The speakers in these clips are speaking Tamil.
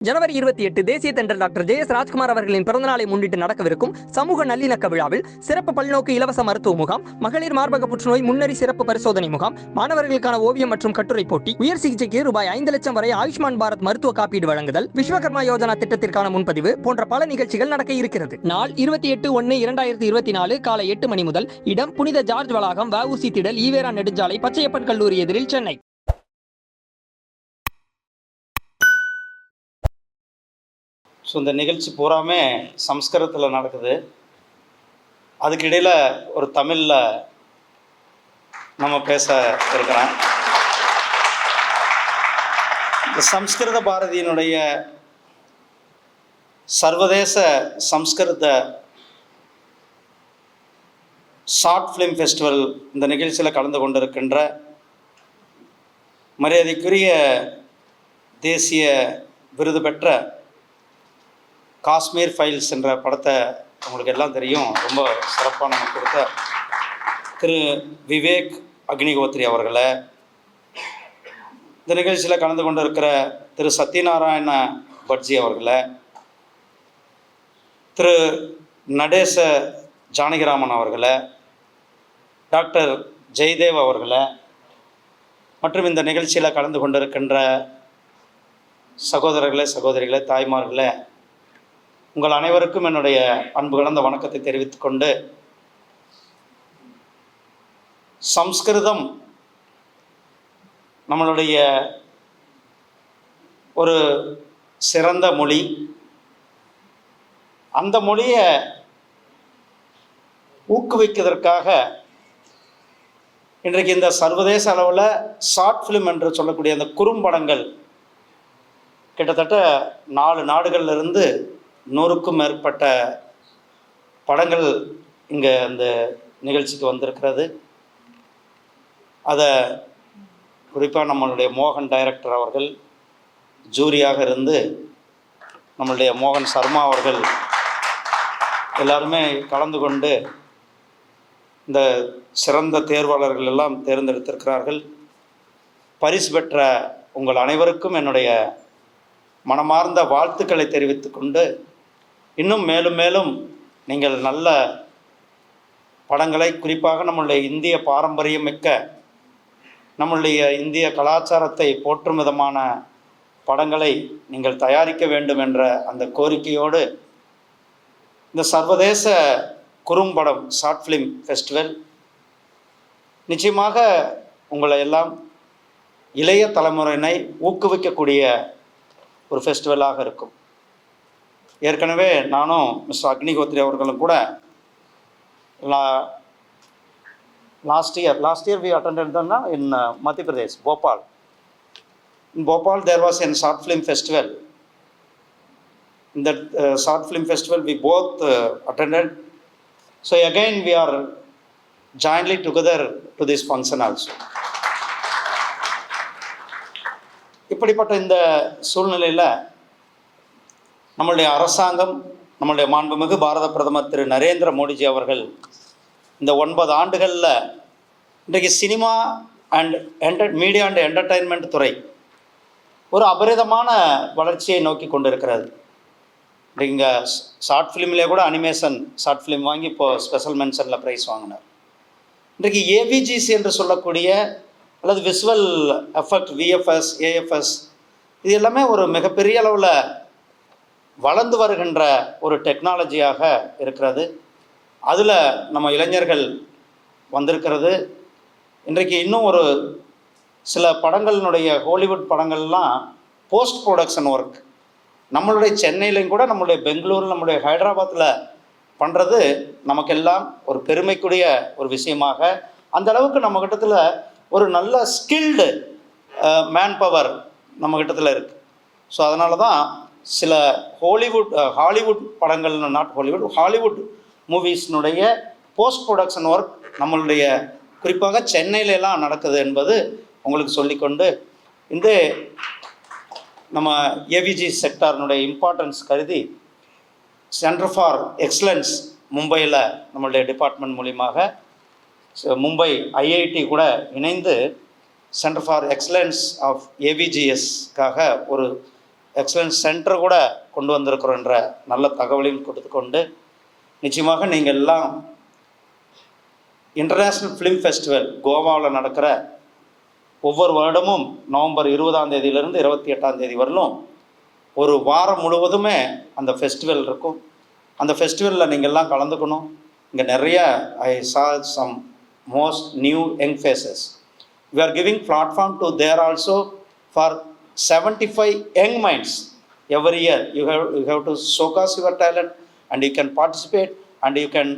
ஜனவரி இருபத்தி எட்டு தேசிய தென்றல் டாக்டர் ஜே எஸ் ராஜ்குமார் அவர்களின் பிறந்தநாளை முன்னிட்டு நடக்கவிருக்கும் சமூக நல்லிணக்க விழாவில் சிறப்பு பல்நோக்கு இலவச மருத்துவ முகாம் மகளிர் மார்பக புற்றுநோய் முன்னறி சிறப்பு பரிசோதனை முகாம் மாணவர்களுக்கான ஓவியம் மற்றும் கட்டுரை போட்டி உயர் சிகிச்சைக்கு ரூபாய் ஐந்து லட்சம் வரை ஆயுஷ்மான் பாரத் மருத்துவ காப்பீடு வழங்குதல் விஸ்வகர்மா யோஜனா திட்டத்திற்கான முன்பதிவு போன்ற பல நிகழ்ச்சிகள் நடக்க இருக்கிறது. நாள் இருபத்தி எட்டு ஒன்னு இரண்டாயிரத்தி இருபத்தி நாலு காலை எட்டு மணி முதல் இடம் புனித ஜார்ஜ் வளாகம் வஉசி திடல் ஈவேரா நெடுஞ்சாலை பச்சையப்பன் கல்லூரி எதிரில் சென்னை. ஸோ இந்த நிகழ்ச்சி பூராமே சம்ஸ்கிருதத்தில் நடக்குது. அதுக்கு இடையில் ஒரு தமிழில் நம்ம பேச இருக்கிறோம். இந்த சம்ஸ்கிருத பாரதியினுடைய சர்வதேச சம்ஸ்கிருத ஷார்ட் ஃபிலிம் ஃபெஸ்டிவல் இந்த நிகழ்ச்சியில் கலந்து கொண்டிருக்கின்ற மரியாதைக்குரிய தேசிய விருது பெற்ற காஷ்மீர் ஃபைல்ஸ் என்ற படத்தை உங்களுக்கு எல்லாம் தெரியும். ரொம்ப சிறப்பாக நமக்கு கொடுத்த திரு விவேக் அக்னிகோத்ரி அவர்களை. இந்த நிகழ்ச்சியில் கலந்து கொண்டு இருக்கிற திரு சத்யநாராயண பட்ஜி அவர்களை. திரு நடேச ஜானகிராமன் அவர்களை. டாக்டர் ஜெய்தேவ் அவர்களை. மற்றும் இந்த நிகழ்ச்சியில் கலந்து கொண்டிருக்கின்ற சகோதரர்களே சகோதரிகளே தாய்மார்களே உங்கள் அனைவருக்கும் என்னுடைய அன்பு கலந்த வணக்கத்தை தெரிவித்துக்கொண்டு சம்ஸ்கிருதம் நம்மளுடைய ஒரு சிறந்த மொழி. அந்த மொழியை ஊக்குவிக்கிறதற்காக இன்றைக்கு இந்த சர்வதேச அளவில் ஷார்ட் ஃபிலிம் என்று சொல்லக்கூடிய அந்த குறும்படங்கள் கிட்டத்தட்ட நாலு நாடுகளில் இருந்து நூறுக்கும் மேற்பட்ட படங்கள் இங்கே அந்த நிகழ்ச்சிக்கு வந்திருக்கிறது. அதை குறிப்பாக நம்மளுடைய மோகன் டைரக்டர் அவர்கள் ஜூரியாக இருந்து நம்மளுடைய மோகன் சர்மா அவர்கள் எல்லாருமே கலந்து கொண்டு இந்த சிறந்த தேர்வாளர்கள் எல்லாம் தேர்ந்தெடுத்திருக்கிறார்கள். பரிசு பெற்ற உங்கள் அனைவருக்கும் என்னுடைய மனமார்ந்த வாழ்த்துக்களை தெரிவித்துக்கொண்டு இன்னும் மேலும் மேலும் நீங்கள் நல்ல படங்களை குறிப்பாக நம்மளுடைய இந்திய பாரம்பரியம் மிக்க நம்மளுடைய இந்திய கலாச்சாரத்தை போற்றும் விதமான படங்களை நீங்கள் தயாரிக்க வேண்டும் என்ற அந்த கோரிக்கையோடு இந்த சர்வதேச குறும்படம் ஷார்ட் ஃபிலிம் ஃபெஸ்டிவல் நிச்சயமாக உங்களை எல்லாம் இளைய தலைமுறையினை ஊக்குவிக்கக்கூடிய ஒரு ஃபெஸ்டிவலாக இருக்கும். ஏற்கனவே நானும் மிஸ்டர் அக்னிகோத்ரி அவர்களும் கூட லா last year last year we attended தான் in Madhya Pradesh Bhopal. In Bhopal there was an short film festival இந்த short film festival we both attend so again we are jointly together to this function also இப்படிப்பட்ட இந்த சூழ்நிலையில் நம்மளுடைய அரசாங்கம் நம்மளுடைய மாண்புமிகு பாரத பிரதமர் திரு நரேந்திர மோடிஜி அவர்கள் இந்த ஒன்பது ஆண்டுகளில் இன்றைக்கு cinema and enter media and entertainment துறை ஒரு அபரிதமான வளர்ச்சியை நோக்கி கொண்டிருக்கிறது. இங்கே ஷார்ட் ஃபிலிம்லேயே கூட அனிமேஷன் ஷார்ட் ஃபிலிம் வாங்கி இப்போது ஸ்பெஷல் மென்ஷனில் ப்ரைஸ் வாங்கினார். இன்றைக்கு ஏவிஜிசி என்று சொல்லக்கூடிய அல்லது விசுவல் எஃபெக்ட் விஎஃப்எஸ் ஏஎஃப்எஸ் இது எல்லாமே ஒரு மிகப்பெரிய அளவில் வளர்ந்து வருகின்ற ஒரு டெக்னாலஜியாக இருக்கிறது. அதில் நம்ம இளைஞர்கள் வந்திருக்கிறது. இன்றைக்கு இன்னும் ஒரு சில படங்களினுடைய ஹாலிவுட் படங்கள்லாம் போஸ்ட் ப்ரொடக்ஷன் ஒர்க் நம்மளுடைய சென்னையிலையும் கூட நம்மளுடைய பெங்களூர் நம்மளுடைய ஹைதராபாத்தில் பண்ணுறது நமக்கெல்லாம் ஒரு பெருமைக்குரிய ஒரு விஷயமாக. அந்த அளவுக்கு நம்ம கிட்டத்தில் ஒரு நல்ல ஸ்கில்டு மேன் பவர் நம்ம கிட்டத்தில் இருக்குது ஸோ அதனால தான் சில ஹாலிவுட் ஹாலிவுட் படங்கள் நாட் ஹாலிவுட் ஹாலிவுட் மூவிஸ்னுடைய போஸ்ட் ப்ரொடக்ஷன் ஒர்க் நம்மளுடைய குறிப்பாக சென்னையிலலாம் நடக்குது என்பது உங்களுக்கு சொல்லிக்கொண்டு இந்த நம்ம ஏவிஜி செக்டார்னுடைய இம்பார்ட்டன்ஸ் கருதி சென்டர் ஃபார் எக்ஸலன்ஸ் மும்பையில் நம்மளுடைய டிபார்ட்மெண்ட் மூலியமாக ச- மும்பை ஐஐடி கூட இணைந்து சென்டர் ஃபார் எக்ஸலன்ஸ் ஆஃப் ஏவிஜிஎஸ்க்காக ஒரு எக்ஸலன்ஸ் சென்டர் கூட கொண்டு வந்திருக்கிறோன்ற நல்ல தகவலையும் கொடுத்துக்கொண்டு நிச்சயமாக நீங்கள் எல்லாம் இன்டர்நேஷ்னல் ஃபிலிம் ஃபெஸ்டிவல் கோவாவில் நடக்கிற ஒவ்வொரு வருடமும் நவம்பர் இருபதாம் தேதியிலிருந்து இருபத்தி எட்டாம் தேதி வரலும் ஒரு வாரம் முழுவதுமே அந்த ஃபெஸ்டிவல் இருக்கும். அந்த ஃபெஸ்டிவலில் நீங்கள் எல்லாம் கலந்துக்கணும். இங்கே நிறைய I saw some most new young faces we are giving platform to there also for 75 young minds every year you have you have to showcase your talent and you can participate and you can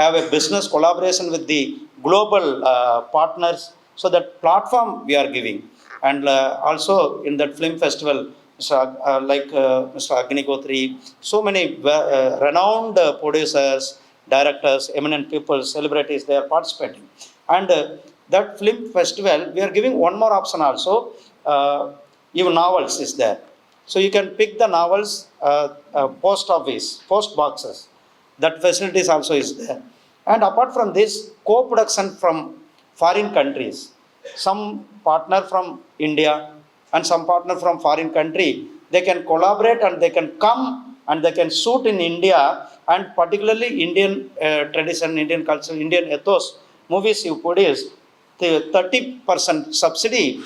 have a business collaboration with the global uh, partners so that platform we are giving and uh, also in that film festival. Uh, like uh, Mr. Agni Kotri, so many uh, renowned uh, producers, directors, eminent people, celebrities, they are participating. And uh, that film festival, we are giving one more option also. Uh, even novels is there. So you can pick the novels, uh, uh, post office, post boxes. That facilities also is there. And apart from this, co-production from foreign countries. Some partner from India and some partner from foreign country, they can collaborate and they can come and they can shoot in India and particularly Indian uh, tradition, Indian culture, Indian ethos movies you produce, the 30% subsidy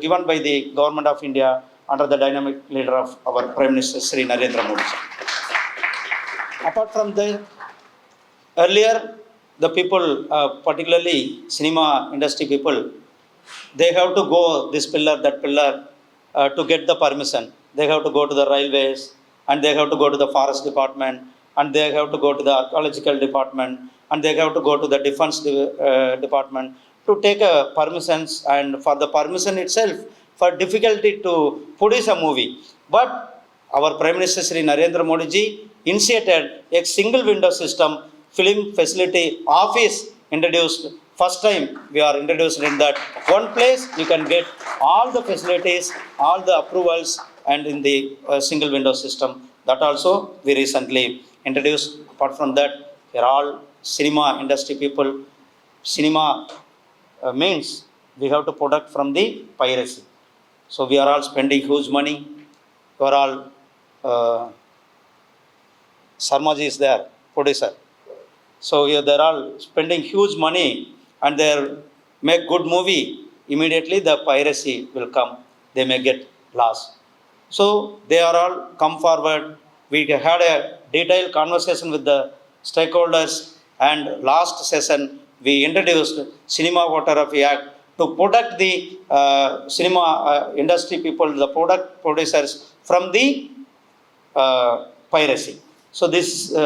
given by the government of India under the dynamic leader of our Prime Minister Sri Narendra Modi. Apart from the earlier, the people, uh, particularly cinema industry people, they have to go this pillar, that pillar uh, to get the permission. They have to go to the railways and they have to go to the forest department and they have to go to the archaeological department and they have to go to the defense de- uh, department to take a permissions and for the permission itself for difficulty to produce a movie. But our Prime Minister Sri Narendra Modi ji initiated a single window system film facility office introduced. First time we are introduced in that one place. You can get all the facilities all the approvals and in the uh, single window system. That also we recently introduced. Apart from that here all cinema industry people cinema means we have to protect from the piracy so we are all spending huge money we are all uh, Sarmaji is there, producer. So yeah, they're all spending huge money and they make good movie. Immediately the piracy will come. They may get lost. So they are all come forward. We had a detailed conversation with the stakeholders and last session we introduced Cinema Photography Act to protect the uh, cinema uh, industry people, the product producers from the uh, piracy. So this uh,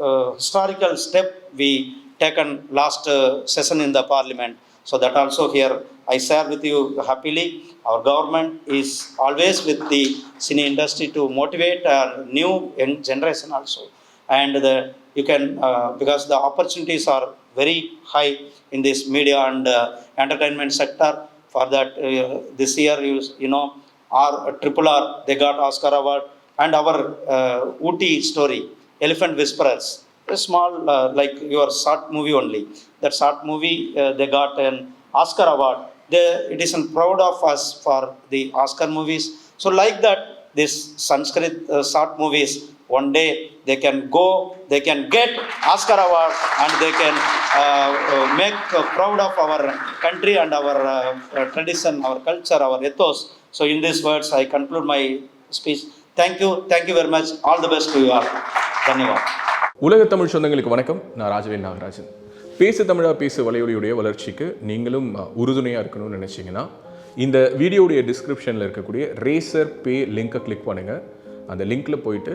uh, historical step we taken last uh, session in the parliament. So that also here I share with you happily. Our government is always with the cine industry to motivate our new generation also. And the, you can, uh, because the opportunities are very high in this media and uh, entertainment sector. For that, uh, this year, you, you know, our Triple R, they got Oscar Award. And our uh, Uti story, Elephant Whisperers, a small, uh, like your short movie only. That short movie, uh, they got an Oscar Award. They, it is proud of us for the Oscar movies. So like that, this Sanskrit uh, short movies, one day they can go, they can get Oscar Award and they can uh, uh, make uh, proud of our country and our uh, uh, tradition, our culture, our ethos. So in these words, I conclude my speech. Thank you, thank you very much. All the best to you all. Dhanyavad. உலக தமிழ் சொந்தங்களுக்கு வணக்கம் நான் ராஜவேல் நாகராஜன் பேசு தமிழா பேசு வலையொலியுடைய வளர்ச்சிக்கு நீங்களும் உறுதுணையாக இருக்கணும்னு நினச்சிங்கன்னா இந்த வீடியோடைய டிஸ்கிரிப்ஷனில் இருக்கக்கூடிய ரேசர் பே லிங்கை கிளிக் பண்ணுங்கள் அந்த லிங்க்கில் போயிட்டு